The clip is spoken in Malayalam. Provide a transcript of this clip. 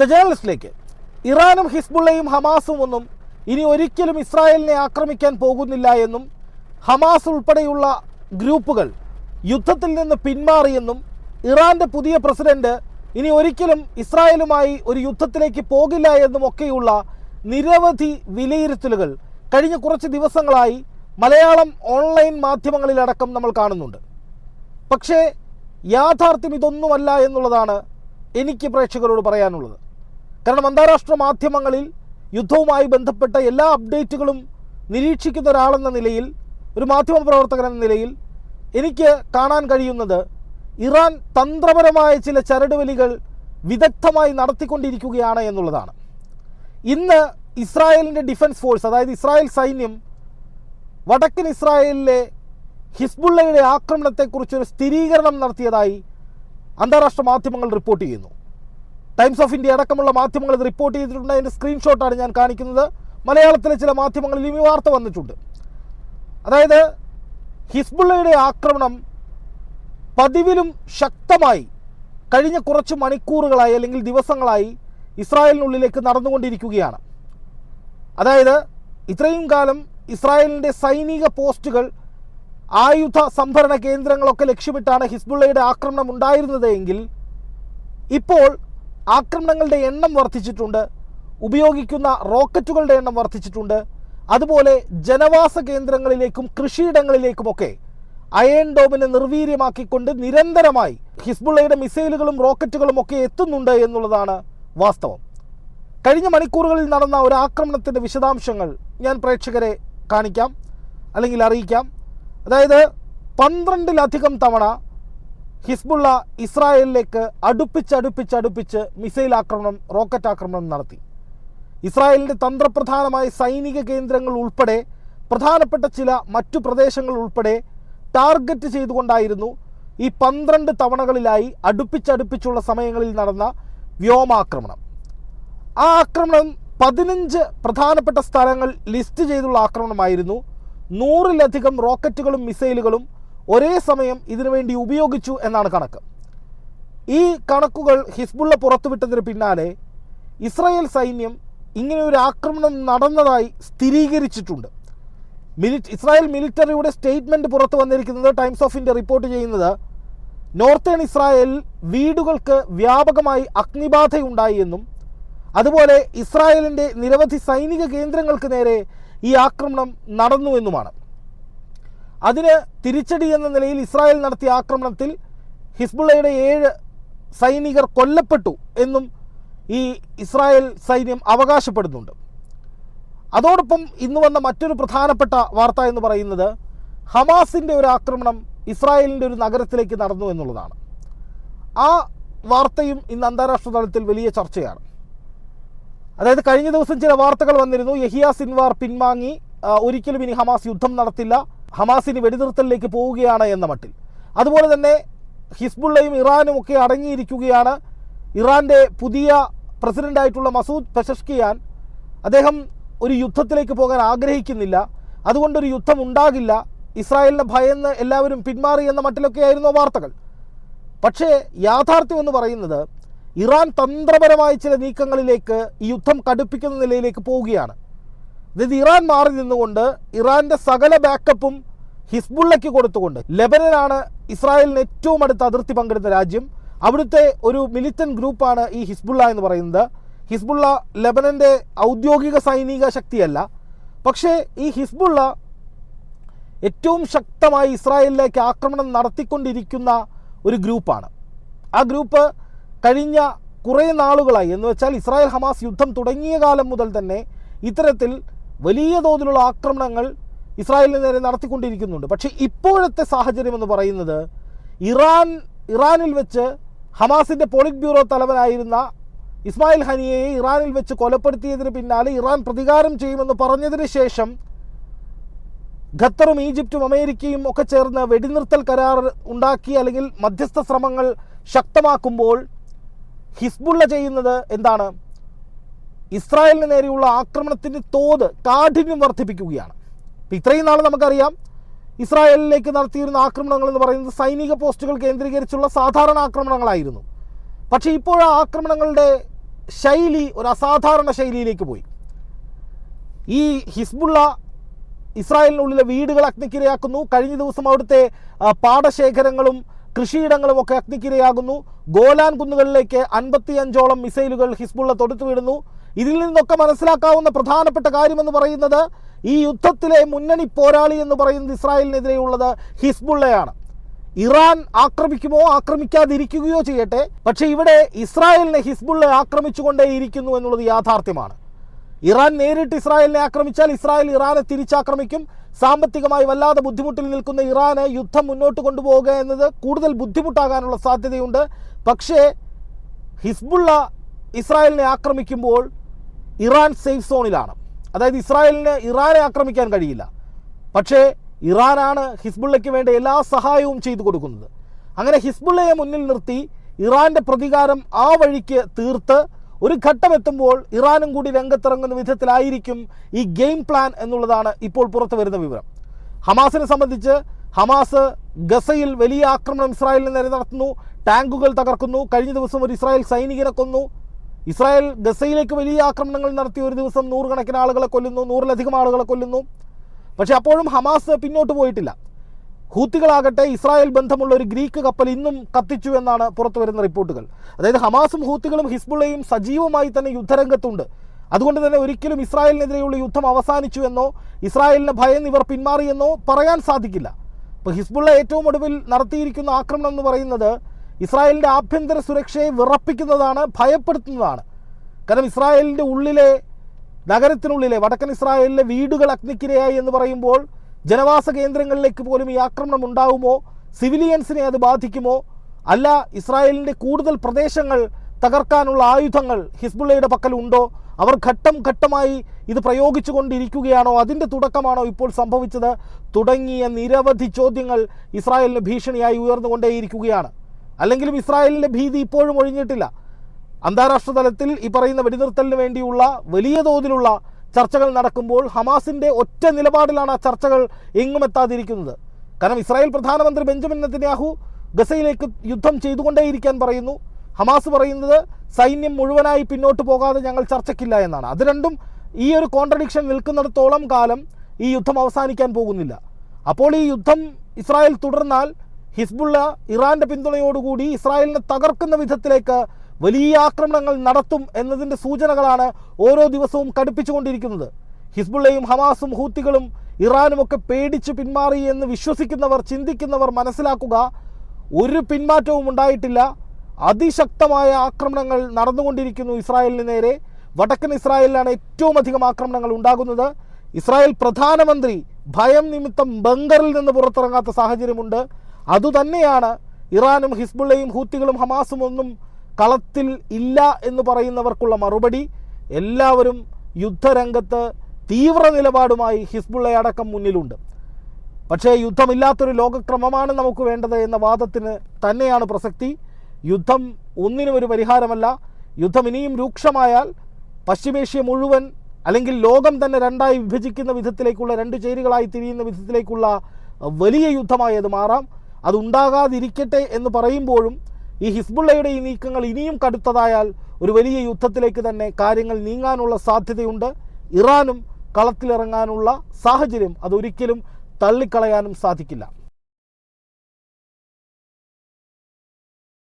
ദ ജേർണലിസ്റ്റിലേക്ക് ഇറാനും ഹിസ്ബുള്ളയും ഹമാസും ഒന്നും ഇനി ഒരിക്കലും ഇസ്രായേലിനെ ആക്രമിക്കാൻ പോകുന്നില്ല എന്നും ഹമാസ് ഉൾപ്പെടെയുള്ള ഗ്രൂപ്പുകൾ യുദ്ധത്തിൽ നിന്ന് പിന്മാറിയെന്നും ഇറാന്റെ പുതിയ പ്രസിഡന്റ് ഇനി ഒരിക്കലും ഇസ്രായേലുമായി ഒരു യുദ്ധത്തിലേക്ക് പോകില്ല എന്നും ഒക്കെയുള്ള നിരവധി വിലയിരുത്തലുകൾ കഴിഞ്ഞ കുറച്ച് ദിവസങ്ങളായി മലയാളം ഓൺലൈൻ മാധ്യമങ്ങളിലടക്കം നമ്മൾ കാണുന്നുണ്ട്. പക്ഷേ യാഥാർത്ഥ്യം ഇതൊന്നുമല്ല എന്നുള്ളതാണ് എനിക്ക് പ്രേക്ഷകരോട് പറയാനുള്ളത്. കാരണം അന്താരാഷ്ട്ര മാധ്യമങ്ങളിൽ യുദ്ധവുമായി ബന്ധപ്പെട്ട എല്ലാ അപ്ഡേറ്റുകളും നിരീക്ഷിക്കുന്ന ഒരാളെന്ന നിലയിൽ ഒരു മാധ്യമ പ്രവർത്തകൻ എന്ന നിലയിൽ എനിക്ക് കാണാൻ കഴിയുന്നത് ഇറാൻ തന്ത്രപരമായ ചില ചരടുവലികൾ വിദഗ്ധമായി നടത്തിക്കൊണ്ടിരിക്കുകയാണ് എന്നുള്ളതാണ്. ഇന്ന് ഇസ്രായേലിന്റെ ഡിഫൻസ് ഫോഴ്സ് അതായത് ഇസ്രായേൽ സൈന്യം വടക്കൻ ഇസ്രായേലിലെ ഹിസ്ബുള്ളയുടെ ആക്രമണത്തെക്കുറിച്ചൊരു സ്ഥിരീകരണം നടത്തിയതായി അന്താരാഷ്ട്ര മാധ്യമങ്ങൾ റിപ്പോർട്ട് ചെയ്യുന്നു. ടൈംസ് ഓഫ് ഇന്ത്യ അടക്കമുള്ള മാധ്യമങ്ങൾ ഇത് റിപ്പോർട്ട് ചെയ്തിട്ടുണ്ട്. അതിന്റെ സ്ക്രീൻഷോട്ടാണ് ഞാൻ കാണിക്കുന്നത്. മലയാളത്തിലെ ചില മാധ്യമങ്ങളിൽ ഈ വാർത്ത വന്നിട്ടുണ്ട്. അതായത് ഹിസ്ബുള്ളയുടെ ആക്രമണം പതിവിലും ശക്തമായി കഴിഞ്ഞ കുറച്ച് മണിക്കൂറുകളായി അല്ലെങ്കിൽ ദിവസങ്ങളായി ഇസ്രായേലിനുള്ളിലേക്ക് നടന്നുകൊണ്ടിരിക്കുകയാണ്. അതായത് ഇത്രയും കാലം ഇസ്രായേലിന്റെ സൈനിക പോസ്റ്റുകൾ ആയുധ സംഭരണ കേന്ദ്രങ്ങളൊക്കെ ലക്ഷ്യമിട്ടാണ് ഹിസ്ബുള്ളയുടെ ആക്രമണം ഉണ്ടായിരുന്നത് എങ്കിൽ ഇപ്പോൾ ആക്രമണങ്ങളുടെ എണ്ണം വർദ്ധിച്ചിട്ടുണ്ട് ഉപയോഗിക്കുന്ന റോക്കറ്റുകളുടെ എണ്ണം വർദ്ധിച്ചിട്ടുണ്ട്. അതുപോലെ ജനവാസ കേന്ദ്രങ്ങളിലേക്കും കൃഷിയിടങ്ങളിലേക്കുമൊക്കെ അയൺ ഡോമിനെ നിർവീര്യമാക്കിക്കൊണ്ട് നിരന്തരമായി ഹിസ്ബുള്ളയുടെ മിസൈലുകളും റോക്കറ്റുകളും ഒക്കെ എത്തുന്നുണ്ട് എന്നുള്ളതാണ് വാസ്തവം. കഴിഞ്ഞ മണിക്കൂറുകളിൽ നടന്ന ഒരു ആക്രമണത്തിന്റെ വിശദാംശങ്ങൾ ഞാൻ പ്രേക്ഷകരെ കാണിക്കാം അല്ലെങ്കിൽ അറിയിക്കാം. അതായത് പന്ത്രണ്ടിലധികം തവണ ഹിസ്ബുള്ള ഇസ്രായേലിലേക്ക് അടുപ്പിച്ചടുപ്പിച്ചടുപ്പിച്ച് അടുപ്പിച്ച് മിസൈൽ ആക്രമണം റോക്കറ്റ് ആക്രമണം നടത്തി. ഇസ്രായേലിന്റെ തന്ത്രപ്രധാനമായ സൈനിക കേന്ദ്രങ്ങൾ ഉൾപ്പെടെ പ്രധാനപ്പെട്ട ചില മറ്റു പ്രദേശങ്ങൾ ഉൾപ്പെടെ ടാർഗറ്റ് ചെയ്തുകൊണ്ടായിരുന്നു ഈ പന്ത്രണ്ട് തവണകളിലായി അടുപ്പിച്ചടുപ്പിച്ചുള്ള സമയങ്ങളിൽ നടന്ന വ്യോമാക്രമണം. ആ ആക്രമണം പതിനഞ്ച് പ്രധാനപ്പെട്ട സ്ഥലങ്ങൾ ലിസ്റ്റ് ചെയ്തുള്ള ആക്രമണമായിരുന്നു. നൂറിലധികം റോക്കറ്റുകളും മിസൈലുകളും ഒരേ സമയം ഇതിനുവേണ്ടി ഉപയോഗിച്ചു എന്നാണ് കണക്ക്. ഈ കണക്കുകൾ ഹിസ്ബുള്ള പുറത്തുവിട്ടതിന് പിന്നാലെ ഇസ്രായേൽ സൈന്യം ഇങ്ങനെ ഒരു ആക്രമണം നടന്നതായി സ്ഥിരീകരിച്ചിട്ടുണ്ട്. മിലിറ്റ് ഇസ്രായേൽ മിലിറ്ററിയുടെ സ്റ്റേറ്റ്മെന്റ് പുറത്തു വന്നിരിക്കുന്നത് ടൈംസ് ഓഫ് ഇന്ത്യ റിപ്പോർട്ട് ചെയ്യുന്നത് നോർത്തേൺ ഇസ്രായേൽ വീടുകൾക്ക് വ്യാപകമായി അഗ്നിബാധയുണ്ടായി എന്നും അതുപോലെ ഇസ്രായേലിന്റെ നിരവധി സൈനിക കേന്ദ്രങ്ങൾക്ക് നേരെ ഈ ആക്രമണം നടന്നു എന്നുമാണ്. അതിന് തിരിച്ചടി എന്ന നിലയിൽ ഇസ്രായേൽ നടത്തിയ ആക്രമണത്തിൽ ഹിസ്ബുള്ളയുടെ ഏഴ് സൈനികർ കൊല്ലപ്പെട്ടു എന്നും ഈ ഇസ്രായേൽ സൈന്യം അവകാശപ്പെടുന്നുണ്ട്. അതോടൊപ്പം ഇന്ന് വന്ന മറ്റൊരു പ്രധാനപ്പെട്ട വാർത്ത എന്ന് പറയുന്നത് ഹമാസിന്റെ ഒരു ആക്രമണം ഇസ്രായേലിന്റെ ഒരു നഗരത്തിലേക്ക് നടന്നു എന്നുള്ളതാണ്. ആ വാർത്തയും ഇന്ന് അന്താരാഷ്ട്ര തലത്തിൽ വലിയ ചർച്ചയാണ്. അതായത് കഴിഞ്ഞ ദിവസം ചില വാർത്തകൾ വന്നിരുന്നു യഹിയ സിൻവാർ പിൻവാങ്ങി ഒരിക്കലും ഇനി ഹമാസ് യുദ്ധം നടത്തില്ല. ഹമാസിന് വെടിനിർത്തലിലേക്ക് പോവുകയാണ് എന്ന മട്ടിൽ. അതുപോലെ തന്നെ ഹിസ്ബുള്ളയും ഇറാനും ഒക്കെ അടങ്ങിയിരിക്കുകയാണ് ഇറാന്റെ പുതിയ പ്രസിഡന്റായിട്ടുള്ള മസൂദ് പെഷഷ്കിയാൻ. അദ്ദേഹം ഒരു യുദ്ധത്തിലേക്ക് പോകാൻ ആഗ്രഹിക്കുന്നില്ല. അതുകൊണ്ടൊരു യുദ്ധം ഉണ്ടാകില്ല. ഇസ്രായേലിനെ ഭയന്ന് എല്ലാവരും പിന്മാറി എന്ന മട്ടിലൊക്കെയായിരുന്നു വാർത്തകൾ. പക്ഷേ യാഥാർത്ഥ്യം എന്ന് പറയുന്നത് ഇറാൻ തന്ത്രപരമായ ചില നീക്കങ്ങളിലേക്ക് ഈ യുദ്ധം കടുപ്പിക്കുന്ന നിലയിലേക്ക് പോവുകയാണ്. അതായത് ഇറാൻ മാറി നിന്നുകൊണ്ട് ഇറാന്റെ സകല ബാക്കപ്പും ഹിസ്ബുള്ളയ്ക്ക് കൊടുത്തുകൊണ്ട് ലെബനനാണ് ഇസ്രായേലിന് ഏറ്റവും അടുത്ത അതിർത്തി പങ്കെടുത്ത രാജ്യം. അവിടുത്തെ ഒരു മിലിറ്റൻ ഗ്രൂപ്പാണ് ഈ ഹിസ്ബുള്ള എന്ന് പറയുന്നത്. ഹിസ്ബുള്ള ലെബനന്റെ ഔദ്യോഗിക സൈനിക ശക്തിയല്ല. പക്ഷേ ഈ ഹിസ്ബുള്ള ഏറ്റവും ശക്തമായി ഇസ്രായേലിലേക്ക് ആക്രമണം നടത്തിക്കൊണ്ടിരിക്കുന്ന ഒരു ഗ്രൂപ്പാണ് ആ ഗ്രൂപ്പ് കഴിഞ്ഞ കുറേ നാളുകളായി. എന്ന് വെച്ചാൽ ഇസ്രായേൽ ഹമാസ് യുദ്ധം തുടങ്ങിയ കാലം മുതൽ തന്നെ ഇത്തരത്തിൽ വലിയ തോതിലുള്ള ആക്രമണങ്ങൾ ഇസ്രായേലിന് നേരെ നടത്തിക്കൊണ്ടിരിക്കുന്നുണ്ട്. പക്ഷേ ഇപ്പോഴത്തെ സാഹചര്യം എന്ന് പറയുന്നത് ഇറാൻ ഇറാനിൽ വെച്ച് ഹമാസിന്റെ പോളിറ്റ് ബ്യൂറോ തലവനായിരുന്ന ഇസ്മായിൽ ഹനിയയെ ഇറാനിൽ വെച്ച് കൊലപ്പെടുത്തിയതിന് പിന്നാലെ ഇറാൻ പ്രതികാരം ചെയ്യുമെന്ന് പറഞ്ഞതിന് ശേഷം ഖത്തറും ഈജിപ്തും അമേരിക്കയും ഒക്കെ ചേർന്ന് വെടിനിർത്തൽ കരാർ ഉണ്ടാക്കി അല്ലെങ്കിൽ മധ്യസ്ഥ ശ്രമങ്ങൾ ശക്തമാക്കുമ്പോൾ ഹിസ്ബുള്ള ചെയ്യുന്നത് എന്താണ്? ഇസ്രായേലിന് നേരെയുള്ള ആക്രമണത്തിന്റെ തോത് കാഠിന്യം വർദ്ധിപ്പിക്കുകയാണ്. ഇപ്പം ഇത്രയും നാൾ നമുക്കറിയാം ഇസ്രായേലിലേക്ക് നടത്തിയിരുന്ന ആക്രമണങ്ങൾ എന്ന് പറയുന്നത് സൈനിക പോസ്റ്റുകൾ കേന്ദ്രീകരിച്ചുള്ള സാധാരണ ആക്രമണങ്ങളായിരുന്നു. പക്ഷേ ഇപ്പോൾ ആ ആക്രമണങ്ങളുടെ ശൈലി ഒരു അസാധാരണ ശൈലിയിലേക്ക് പോയി. ഈ ഹിസ്ബുള്ള ഇസ്രായേലിനുള്ളിലെ വീടുകൾ അഗ്നിക്കിരയാക്കുന്നു. കഴിഞ്ഞ ദിവസം അവിടുത്തെ പാടശേഖരങ്ങളും കൃഷിയിടങ്ങളും ഒക്കെ അഗ്നിക്കിരയാകുന്നു. ഗോലാൻ കുന്നുകളിലേക്ക് അൻപത്തിയഞ്ചോളം മിസൈലുകൾ ഹിസ്ബുള്ള തൊടുത്തു വിടുന്നു ഇതിൽ നിന്നൊക്കെ മനസ്സിലാക്കാവുന്ന പ്രധാനപ്പെട്ട കാര്യമെന്ന് പറയുന്നത് ഈ യുദ്ധത്തിലെ മുന്നണി പോരാളി എന്ന് പറയുന്നത് ഇസ്രായേലിനെതിരെയുള്ളത് ഹിസ്ബുള്ളയാണ്. ഇറാൻ ആക്രമിക്കുമോ ആക്രമിക്കാതിരിക്കുകയോ ചെയ്യട്ടെ പക്ഷേ ഇവിടെ ഇസ്രായേലിനെ ഹിസ്ബുള്ള ആക്രമിച്ചുകൊണ്ടേയിരിക്കുന്നു എന്നുള്ളത് യാഥാർത്ഥ്യമാണ്. ഇറാൻ നേരിട്ട് ഇസ്രായേലിനെ ആക്രമിച്ചാൽ ഇസ്രായേൽ ഇറാനെ തിരിച്ചാക്രമിക്കും. സാമ്പത്തികമായി വല്ലാതെ ബുദ്ധിമുട്ടിൽ നിൽക്കുന്ന ഇറാനെ യുദ്ധം മുന്നോട്ട് കൊണ്ടുപോവുക എന്നത് കൂടുതൽ ബുദ്ധിമുട്ടാകാനുള്ള സാധ്യതയുണ്ട്. പക്ഷേ ഹിസ്ബുള്ള ഇസ്രായേലിനെ ആക്രമിക്കുമ്പോൾ ഇറാൻ സേഫ് സോണിലാണ്. അതായത് ഇസ്രായേലിന് ഇറാനെ ആക്രമിക്കാൻ കഴിയില്ല. പക്ഷേ ഇറാനാണ് ഹിസ്ബുള്ളയ്ക്ക് വേണ്ട എല്ലാ സഹായവും ചെയ്തു കൊടുക്കുന്നത്. അങ്ങനെ ഹിസ്ബുള്ളയെ മുന്നിൽ നിർത്തി ഇറാന്റെ പ്രതികാരം ആ വഴിക്ക് തീർത്ത് ഒരു ഘട്ടം എത്തുമ്പോൾ ഇറാനും കൂടി രംഗത്തിറങ്ങുന്ന വിധത്തിലായിരിക്കും ഈ ഗെയിം പ്ലാൻ എന്നുള്ളതാണ് ഇപ്പോൾ പുറത്തു വരുന്ന വിവരം. ഹമാസിനെ സംബന്ധിച്ച് ഹമാസ് ഗസയിൽ വലിയ ആക്രമണം ഇസ്രായേലിന് നേരെ നടത്തുന്നു. ടാങ്കുകൾ തകർക്കുന്നു. കഴിഞ്ഞ ദിവസം ഒരു ഇസ്രായേൽ സൈനികനെ കൊന്നു. ഇസ്രായേൽ ഗസയിലേക്ക് വലിയ ആക്രമണങ്ങൾ നടത്തി ഒരു ദിവസം നൂറുകണക്കിന് ആളുകളെ കൊല്ലുന്നു നൂറിലധികം ആളുകളെ കൊല്ലുന്നു. പക്ഷേ അപ്പോഴും ഹമാസ് പിന്നോട്ട് പോയിട്ടില്ല. ഹൂത്തികളാകട്ടെ ഇസ്രായേൽ ബന്ധമുള്ള ഒരു ഗ്രീക്ക് കപ്പൽ ഇന്നും കത്തിച്ചു എന്നാണ് പുറത്തു വരുന്ന റിപ്പോർട്ടുകൾ. അതായത് ഹമാസും ഹൂത്തികളും ഹിസ്ബുള്ളയും സജീവമായി തന്നെ യുദ്ധരംഗത്തുണ്ട്. അതുകൊണ്ട് തന്നെ ഒരിക്കലും ഇസ്രായേലിനെതിരെയുള്ള യുദ്ധം അവസാനിച്ചു എന്നോ ഇസ്രായേലിനെ ഭയന്ന് ഇവർ പിന്മാറിയെന്നോ പറയാൻ സാധിക്കില്ല. ഇപ്പോൾ ഹിസ്ബുള്ള ഏറ്റവും ഒടുവിൽ നടത്തിയിരിക്കുന്ന ആക്രമണം എന്ന് പറയുന്നത് ഇസ്രായേലിന്റെ ആഭ്യന്തര സുരക്ഷയെ വിറപ്പിക്കുന്നതാണ് ഭയപ്പെടുത്തുന്നതാണ്. കാരണം ഇസ്രായേലിന്റെ ഉള്ളിലെ നഗരത്തിനുള്ളിലെ വടക്കൻ ഇസ്രായേലിലെ വീടുകൾ അഗ്നിക്കിരയായി എന്ന് പറയുമ്പോൾ ജനവാസ കേന്ദ്രങ്ങളിലേക്ക് പോലും ഈ ആക്രമണം ഉണ്ടാവുമോ? സിവിലിയൻസിനെ അത് ബാധിക്കുമോ? അല്ല ഇസ്രായേലിന്റെ കൂടുതൽ പ്രദേശങ്ങൾ തകർക്കാനുള്ള ആയുധങ്ങൾ ഹിസ്ബുള്ളയുടെ പക്കലുണ്ടോ? അവർ ഘട്ടം ഘട്ടമായി ഇത് പ്രയോഗിച്ചു കൊണ്ടിരിക്കുകയാണോ അതിന്റെ തുടക്കമാണോ ഇപ്പോൾ സംഭവിച്ചത്? തുടങ്ങിയ നിരവധി ചോദ്യങ്ങൾ ഇസ്രായേലിന് ഭീഷണിയായി ഉയർന്നുകൊണ്ടേയിരിക്കുകയാണ്. അല്ലെങ്കിലും ഇസ്രായേലിന്റെ ഭീതി ഇപ്പോഴും ഒഴിഞ്ഞിട്ടില്ല. അന്താരാഷ്ട്ര തലത്തിൽ ഈ പറയുന്ന വെടിനിർത്തലിന് വേണ്ടിയുള്ള വലിയ തോതിലുള്ള ചർച്ചകൾ നടക്കുമ്പോൾ ഹമാസിന്റെ ഒറ്റ നിലപാടിലാണ് ആ ചർച്ചകൾ എങ്ങും എത്താതിരിക്കുന്നത്. കാരണം ഇസ്രായേൽ പ്രധാനമന്ത്രി ബെഞ്ചമിൻ നെത്തന്യാഹു ഗസയിലേക്ക് യുദ്ധം ചെയ്തുകൊണ്ടേയിരിക്കാൻ പറയുന്നു. ഹമാസ് പറയുന്നത് സൈന്യം മുഴുവനായി പിന്നോട്ട് പോകാതെ ഞങ്ങൾ ചർച്ചയ്ക്കില്ല എന്നാണ്. അത് രണ്ടും ഈ ഒരു കോൺട്രഡിക്ഷൻ നിൽക്കുന്നിടത്തോളം കാലം ഈ യുദ്ധം അവസാനിക്കാൻ പോകുന്നില്ല. അപ്പോൾ ഈ യുദ്ധം ഇസ്രായേൽ തുടർന്നാൽ ഹിസ്ബുള്ള ഇറാന്റെ പിന്തുണയോടുകൂടി ഇസ്രായേലിനെ തകർക്കുന്ന വിധത്തിലേക്ക് വലിയ ആക്രമണങ്ങൾ നടത്തും എന്നതിന്റെ സൂചനകളാണ് ഓരോ ദിവസവും കടുപ്പിച്ചുകൊണ്ടിരിക്കുന്നത്. ഹിസ്ബുള്ളയും ഹമാസും ഹൂത്തികളും ഇറാനുമൊക്കെ പേടിച്ച് പിന്മാറി എന്ന് വിശ്വസിക്കുന്നവർ ചിന്തിക്കുന്നവർ മനസ്സിലാക്കുക ഒരു പിന്മാറ്റവും ഉണ്ടായിട്ടില്ല. അതിശക്തമായ ആക്രമണങ്ങൾ നടന്നുകൊണ്ടിരിക്കുന്നു ഇസ്രായേലിന് നേരെ. വടക്കൻ ഇസ്രായേലിലാണ് ഏറ്റവും അധികം ആക്രമണങ്ങൾ ഉണ്ടാകുന്നത്. ഇസ്രായേൽ പ്രധാനമന്ത്രി ഭയം നിമിത്തം ബംഗറിൽ നിന്ന് പുറത്തിറങ്ങാത്ത സാഹചര്യമുണ്ട്. അതുതന്നെയാണ് ഇറാനും ഹിസ്ബുള്ളയും ഹൂത്തികളും ഹമാസും ഒന്നും കളത്തിൽ ഇല്ല എന്ന് പറയുന്നവർക്കുള്ള മറുപടി. എല്ലാവരും യുദ്ധരംഗത്ത് തീവ്ര നിലപാടുമായി ഹിസ്ബുള്ളയടക്കം മുന്നിലുണ്ട്. പക്ഷേ യുദ്ധമില്ലാത്തൊരു ലോകക്രമമാണ് നമുക്ക് വേണ്ടത് എന്ന വാദത്തിന് തന്നെയാണ് പ്രസക്തി. യുദ്ധം ഒന്നിനും ഒരു പരിഹാരമല്ല. യുദ്ധം ഇനിയും രൂക്ഷമായാൽ പശ്ചിമേഷ്യ മുഴുവൻ അല്ലെങ്കിൽ ലോകം തന്നെ രണ്ടായി വിഭജിക്കുന്ന വിധത്തിലേക്കുള്ള രണ്ട് ചേരികളായി തിരിയുന്ന വിധത്തിലേക്കുള്ള വലിയ യുദ്ധമായി അത് മാറാം. അതുണ്ടാകാതിരിക്കട്ടെ എന്ന് പറയുമ്പോഴും ഈ ഹിസ്ബുള്ളയുടെ ഈ നീക്കങ്ങൾ ഇനിയും കടുത്തതായാൽ ഒരു വലിയ യുദ്ധത്തിലേക്ക് തന്നെ കാര്യങ്ങൾ നീങ്ങാനുള്ള സാധ്യതയുണ്ട്. ഇറാനും കളത്തിലിറങ്ങാനുള്ള സാഹചര്യം അതൊരിക്കലും തള്ളിക്കളയാനും സാധിക്കില്ല.